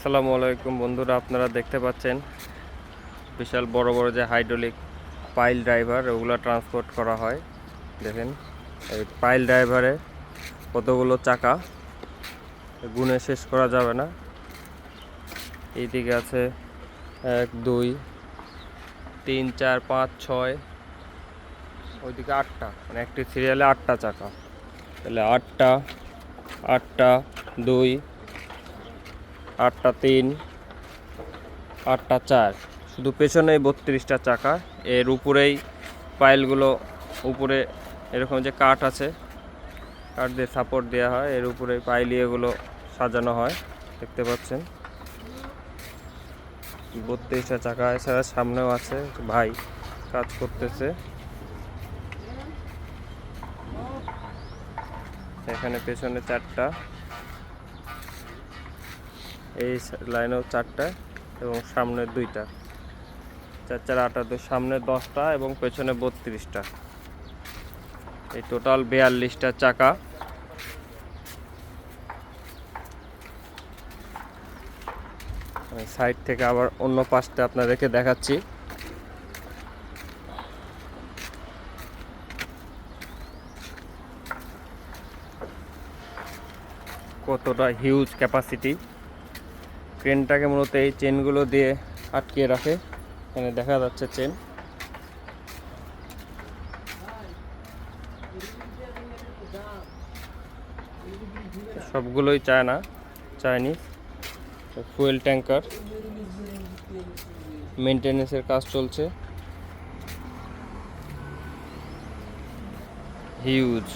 আসসালামু আলাইকুম বন্ধুরা, আপনারা দেখতে পাচ্ছেন বিশাল বড় বড় যে হাইড্রোলিক পাইল ড্রাইভার ওগুলো ট্রান্সপোর্ট করা হয়। দেখেন, এই পাইল ড্রাইভারে কতগুলো চাকা, গুনে শেষ করা যাবে না। এইদিকে আছে এক, দুই, তিন, চার, পাঁচ, ছয়, ওইদিকে আটটা মানে একটি সিরিয়ালে আটটা চাকা। তাহলে আটটা আটটা, দুই আটটা তিন, আটটা চার। শুধু পেছনেই বত্রিশটা চাকা, এর উপরেই পাইলগুলো, উপরে এরকম যে কাঠ আছে, কাঠ দিয়ে সাপোর্ট দেওয়া হয়, এর উপরে পাইল এগুলো সাজানো হয়, দেখতে পাচ্ছেন। বত্রিশটা চাকা এছাড়া সামনেও আছে, ভাই কাজ করতেছে। এখানে পেছনে চারটা। এই লাইনেও চারটা এবং সামনে দুইটা। চার চার আটা দুই, সামনে দশটা এবং পেছনে বত্রিশটা। এই টোটাল বিয়াল্লিশটা চাকা। সাইড থেকে আবার অন্য পাশটা আপনাদেরকে দেখাচ্ছি। কতটা হিউজ ক্যাপাসিটি ক্রেনটাকে মূলত এই চেনগুলো দিয়ে আটকে রাখে। এখানে দেখা যাচ্ছে চেন। সবগুলোই চায় না চায়নি ফুয়েল ট্যাঙ্কার। মেনটেনেন্সের কাজ চলছে। হিউজ।